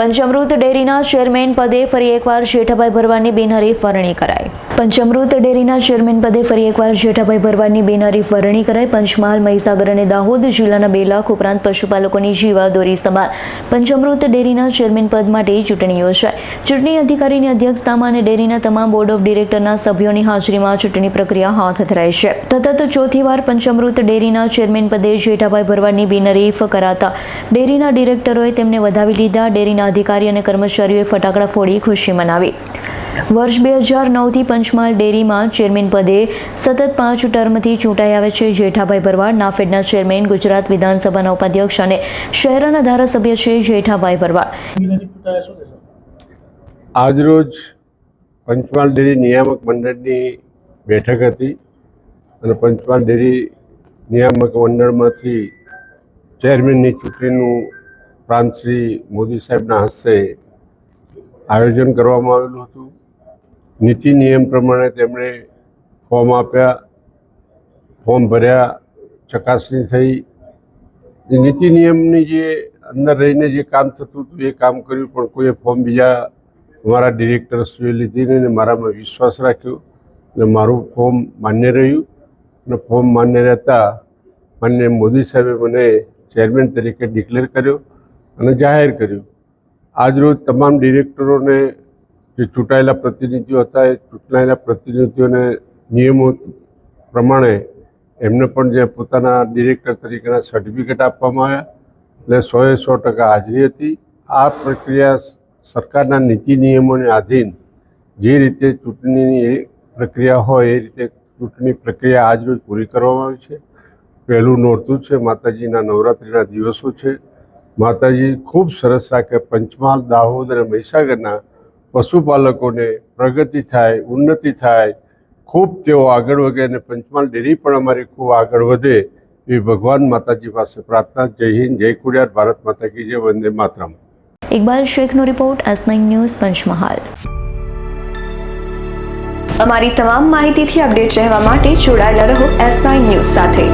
પંચામૃત ડેરીના ચેરમેન પદે ફરી એકવાર શેઠાભાઈ ભરવાની બિનહરીફ વરણી કરાઈ. પંચામૃત ડેરીના ચેરમેન પદે ફરી એકવાર જેઠાભાઈ ભરવાડની બિનહરીફ વરણી કરાઈ. પંચમહાલ, મહીસાગર અને દાહોદ જિલ્લાના બે લાખ ઉપરાંત પશુપાલકોની જીવાદોરી સમાન પંચમૃત ડેરીના ચેરમેન પદ માટે ચૂંટણી યોજાઈ. ચૂંટણી અધિકારીની અધ્યક્ષતામાં અને ડેરીના તમામ બોર્ડ ઓફ ડિરેક્ટરના સભ્યોની હાજરીમાં ચૂંટણી પ્રક્રિયા હાથ ધરાઈ છે. સતત ચોથી વાર પંચમૃત ડેરીના ચેરમેન પદે જેઠાભાઈ ભરવાડની બિનહરીફ કરાતા. ડેરીના ડિરેક્ટરોએ તેમને વધાવી લીધા. ડેરીના અધિકારી અને કર્મચારીઓએ ફટાકડા ફોડી ખુશી મનાવી. વર્ષ બે હજાર નવથી પંચમહાલ ડેરીમાં ચેરમેન પદે સતત પાંચ ટર્મથી ચૂંટાઈ આવે છે. જેઠાભાઈ ભરવાડ નાફેડના ચેરમેન ગુજરાત વિધાનસભાના ઉપાધ્યક્ષ અને શહેરના ધારાસભ્ય છે જેઠાભાઈ ભરવાડ. આજરોજ પંચમહાલ ડેરી નિયામક મંડળની બેઠક હતી અને પંચમહાલ ડેરી નિયામક મંડળમાંથી ચેરમેનની ચૂંટણીનું પ્રાંત શ્રી મોદી સાહેબના હસ્તે આયોજન કરવામાં આવેલું હતું. નીતિ નિયમ પ્રમાણે તેમણે ફોર્મ આપ્યા, ફોર્મ ભર્યા, ચકાસણી થઈ. એ નીતિ નિયમની જે અંદર રહીને જે કામ થતું હતું, એ કામ કર્યું, પણ કોઈએ ફોર્મ બીજા મારા ડિરેક્ટરશ્રીએ લીધી નહીં અને મારામાં વિશ્વાસ રાખ્યો અને મારું ફોર્મ માન્ય રહ્યું. અને ફોર્મ માન્ય રહેતા માન્ય મોદી સાહેબે મને ચેરમેન તરીકે ડિક્લેર કર્યો અને જાહેર કર્યું. આજરોજ તમામ ડિરેક્ટરોને જે ચૂંટાયેલા પ્રતિનિધિઓ હતા, એ ચૂંટાયેલા પ્રતિનિધિઓને નિયમો પ્રમાણે એમને પણ જે પોતાના ડિરેક્ટર તરીકેના સર્ટિફિકેટ આપવામાં આવ્યા એટલે સોએ સો ટકા હાજરી હતી. આ પ્રક્રિયા સરકારના નીતિ નિયમોને આધીન જે રીતે ચૂંટણીની પ્રક્રિયા હોય, એ રીતે ચૂંટણી પ્રક્રિયા આજરોજ પૂરી કરવામાં આવી છે. પહેલું નોરતું છે, માતાજીના નવરાત્રિના દિવસો છે. માતાજી ખૂબ સરસ રાખે, પંચમહાલ, દાહોદ અને મહીસાગરના પશુપાલકોને પ્રગતિ થાય ઉન્નતિ થાય ખૂબ તેઓ આગળ વધે અને પંચમહાલ ડેરી પણ અમારી ખૂબ આગળ વધે એ ભગવાન માતાજી પાસે પ્રાર્થના. જય હિન્દ જય ખુડિયાર ભારત માતા કી જય વંદે માતરમ. Iqbal શેખનો report S nine news Panchmahal. અમારી તમામ માહિતીથી અપડેટ રહેવા માટે જોડાયેલા રહો એસ નાઇન ન્યૂઝ સાથે.